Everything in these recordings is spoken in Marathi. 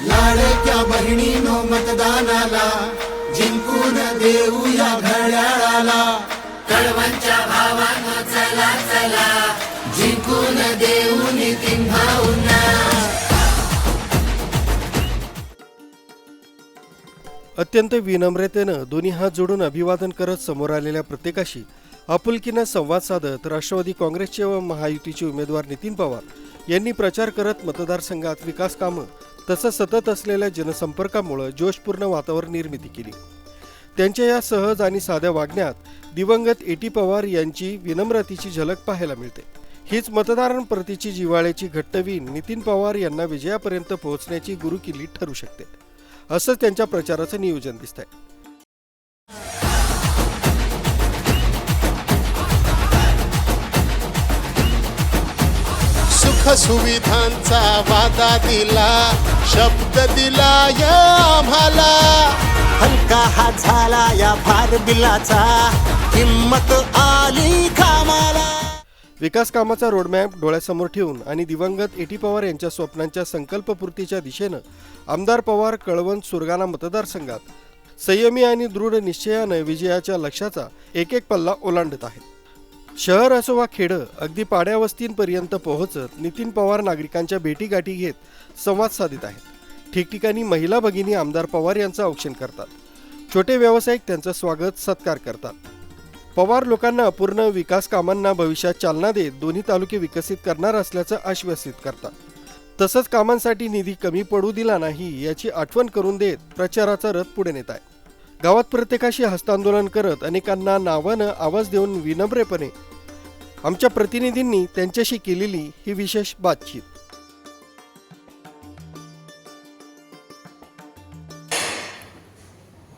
बहिणीनो मतदानाला जिंकून देऊया घड्याळाला. कळवंच्या भावानो चला चला. जिंकून देऊ नितीन भाऊंना. अत्यंत विनम्रतेनं दोन्ही हात जोडून अभिवादन करत समोर आलेल्या प्रत्येकाशी आपुलकीनं संवाद साधत राष्ट्रवादी काँग्रेसचे व महायुतीचे उमेदवार नितीन पवार यांनी प्रचार करत मतदारसंघात विकास कामं तसं सतत असलेल्या जनसंपर्कामुळं जोशपूर्ण वातावरण निर्मिती केली. त्यांच्या या सहज आणि साध्या वागण्यात दिवंगत एटी पवार यांची विनम्रतेची झलक पाहायला मिळते. हीच मतदारांप्रतीची जिव्हाळ्याची घट्टवीन नितीन पवार यांना विजयापर्यंत पोहोचण्याची गुरुकिल्ली ठरू शकते. असं त्यांच्या प्रचाराचं नियोजन दिसतंय. सुख सुविधांचा वादा दिला शब्द दिला या आम्हाला. हलका हा झाला या भार बिलाचा किंमत आली कामाला. विकास कामाचा रोडमॅप डोळ्यासमोर ठेवून आणि दिवंगत एटी पवार यांच्या स्वप्नांच्या संकल्पपूर्तीच्या दिशेनं आमदार पवार कळवण सुरगाणा मतदारसंघात संयमी आणि दृढ निश्चयानं विजयाच्या लक्ष्याचा एक एक पल्ला ओलांडत आहेत. शहर असो वा खेडं अगदी पाड्यावस्तींपर्यंत पोहोचत नितीन पवार नागरिकांच्या भेटीगाठी घेत संवाद साधित आहेत. ठिकठिकाणी महिला भगिनी आमदार पवार यांचं औक्षण करतात. छोटे व्यावसायिक त्यांचं स्वागत सत्कार करतात. पवार लोकांना अपूर्ण विकास कामांना भविष्यात चालना देत दोन्ही तालुके विकसित करणार असल्याचं आश्वासित करतात. तसंच कामांसाठी निधी कमी पडू दिला नाही याची आठवण करून देत प्रचाराचा रथ पुढे नेत आहे गावात प्रत्येकाशी हस्तांदोलन करत अनेकांना नावानं आवाज देऊन विनम्रपणे आमच्या प्रतिनिधींनी त्यांच्याशी केलेली ही विशेष बातचीत.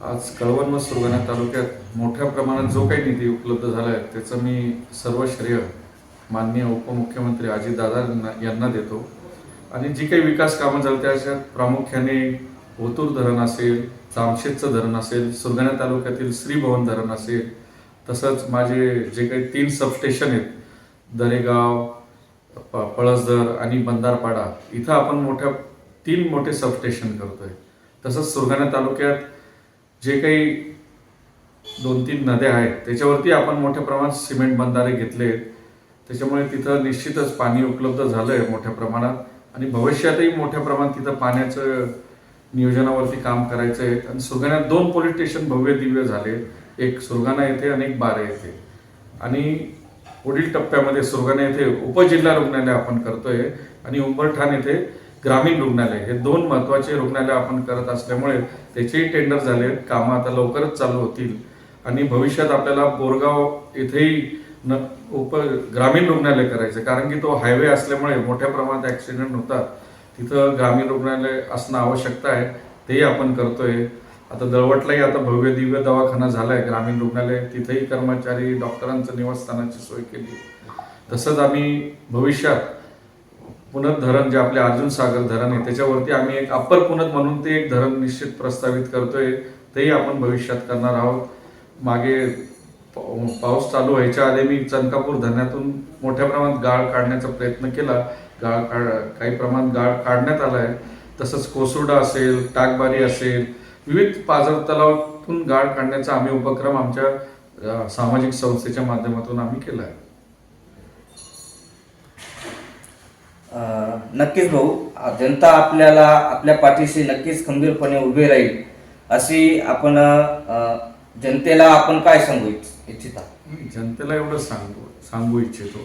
आज कळवण व सुरगाणा तालुक्यात मोठ्या प्रमाणात जो काही निधी उपलब्ध झाला आहे त्याचं मी सर्व श्रेय माननीय उपमुख्यमंत्री अजितदादा यांना- यांना देतो. आणि जी काही विकास कामं झाली त्याच्यात प्रामुख्याने ओतूर धरण असेल जामशेदचं धरण असेल सुरगाणा तालुक्यातील श्रीभवन धरण असेल तसंच माझे जे काही तीन सबस्टेशन आहेत दरेगाव प- पळसदर आणि बंदारपाडा इथं आपण मोठ्या तीन मोठे सबस्टेशन करतोय. तसंच सुरगाणा तालुक्यात जे काही दोन तीन नद्या आहेत त्याच्यावरती आपण मोठ्या प्रमाणात सिमेंट बंधारे घेतले. त्याच्यामुळे तिथं निश्चितच पाणी उपलब्ध झालं आहे मोठ्या प्रमाणात आणि भविष्यातही मोठ्या प्रमाणात तिथं पाण्याचं नियोजनावरती काम करायचं आहे आणि सुरगाण्यात दोन पोलीस स्टेशन भव्य दिव्य झाले. एक सुरगाणा येथे आणि एक बारा येथे. आणि पुढील टप्प्यामध्ये सुरगाणा येथे उपजिल्हा रुग्णालय आपण करतोय आणि उंबरठाण येथे ग्रामीण रुग्णालय. हे दोन महत्त्वाचे रुग्णालय आपण करत असल्यामुळे त्याचेही टेंडर झाले. कामं आता लवकरच चालू होतील. आणि भविष्यात आपल्याला बोरगाव येथेही न उप ग्रामीण रुग्णालय करायचं कारण की तो हायवे असल्यामुळे मोठ्या प्रमाणात ॲक्सिडेंट होतात. तिथं ग्रामीण रुग्णालय असणं आवश्यकता आहे तेही आपण करतोय. आता दळवटलाही आता भव्य दिव्य दवाखाना झालाय ग्रामीण रुग्णालय तिथेही कर्मचारी डॉक्टरांचं निवासस्थानाची सोय केली. तसंच आम्ही भविष्यात पुनत धरण जे आपले अर्जुन सागर धरण आहे त्याच्यावरती आम्ही एक अप्पर पुनत म्हणून ते एक धरण निश्चित प्रस्तावित करतोय तेही आपण भविष्यात करणार आहोत. मागे पाऊ- पाऊस चालू व्हायच्या आधी मी चनकापूर धरणातून मोठ्या प्रमाणात गाळ काढण्याचा प्रयत्न केला. गाळ काढ काही प्रमाणात गाळ काढण्यात आला आहे तसंच कोसुर्डा असेल टाकबारी असेल विविध पाझर तलावातून गाळ काढण्याचा आम्ही उपक्रम आमच्या सामाजिक संस्थेच्या माध्यमातून आम्ही केला आहे नक्कीच भाऊ जनता आपल्याला आपल्या पाठीशी नक्कीच खंबीरपणे उभी राहील अशी आपण जनतेला आपण काय सांगू इच्छ- इच्छिता? जनतेला एवढं सांगू सांगू इच्छितो.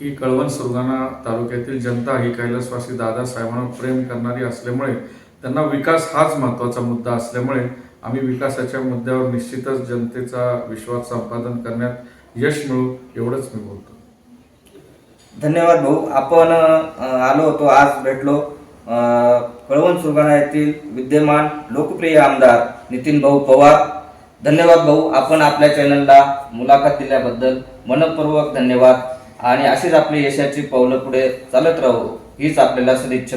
की कळवण सुरगाणा तालुक्यातील जनता ही कैलासवासी दादासाहेबांवर प्रेम करणारी असल्यामुळे त्यांना विकास हाच महत्त्वाचा मुद्दा असल्यामुळे आम्ही विकासाच्या मुद्द्यावर निश्चितच जनतेचा विश्वास संपादन करण्यात यश मिळू एवढंच मी बोलतो. धन्यवाद भाऊ. आपण आलो होतो आज भेटलो. कळवण सुरगाणा येथील विद्यमान लोकप्रिय आमदार नितीन भाऊ पवार. धन्यवाद भाऊ. आपण आपल्या चॅनलला मुलाखत दिल्याबद्दल मनपूर्वक धन्यवाद. आणि अशीच आपली यशाची पावलं पुढे चालत राहू हीच आपल्याला सदिच्छा